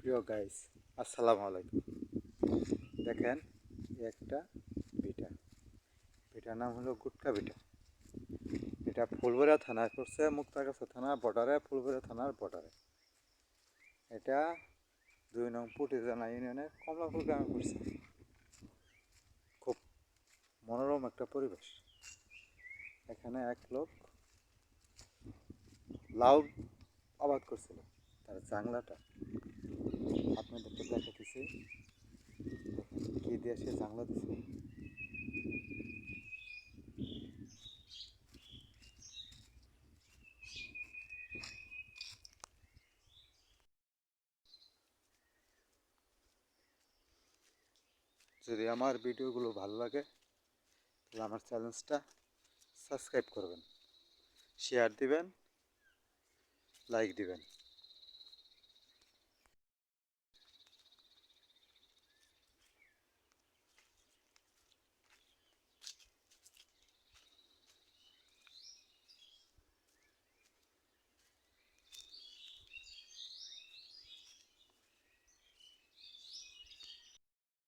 প্রিয় গাইস আসসালামু আলাইকুম। দেখেন একটা বিটা বিটার নাম হলো গুটকা বিটা এটা ফুলবরা থানায় পড়ছে, মুক্তাগাছা থানা বর্ডারে ফুলবরা থানার বর্ডারে। এটা দুই নং পুটিজানা ইউনিয়নের কমলাপুর গ্রামে পড়ছে। খুব মনোরম একটা পরিবেশ। এখানে এক লোক লাউ আবাদ করছিল, তার জাংলাটা আপনাদেরকে দেখাতেছি কি দিয়ে সে জাংলা দিছে? যদি আমার ভিডিওগুলো ভালো লাগে, তাহলে আমার চ্যানেলটা সাবস্ক্রাইব করবেন, শেয়ার দিবেন, লাইক দিবেন।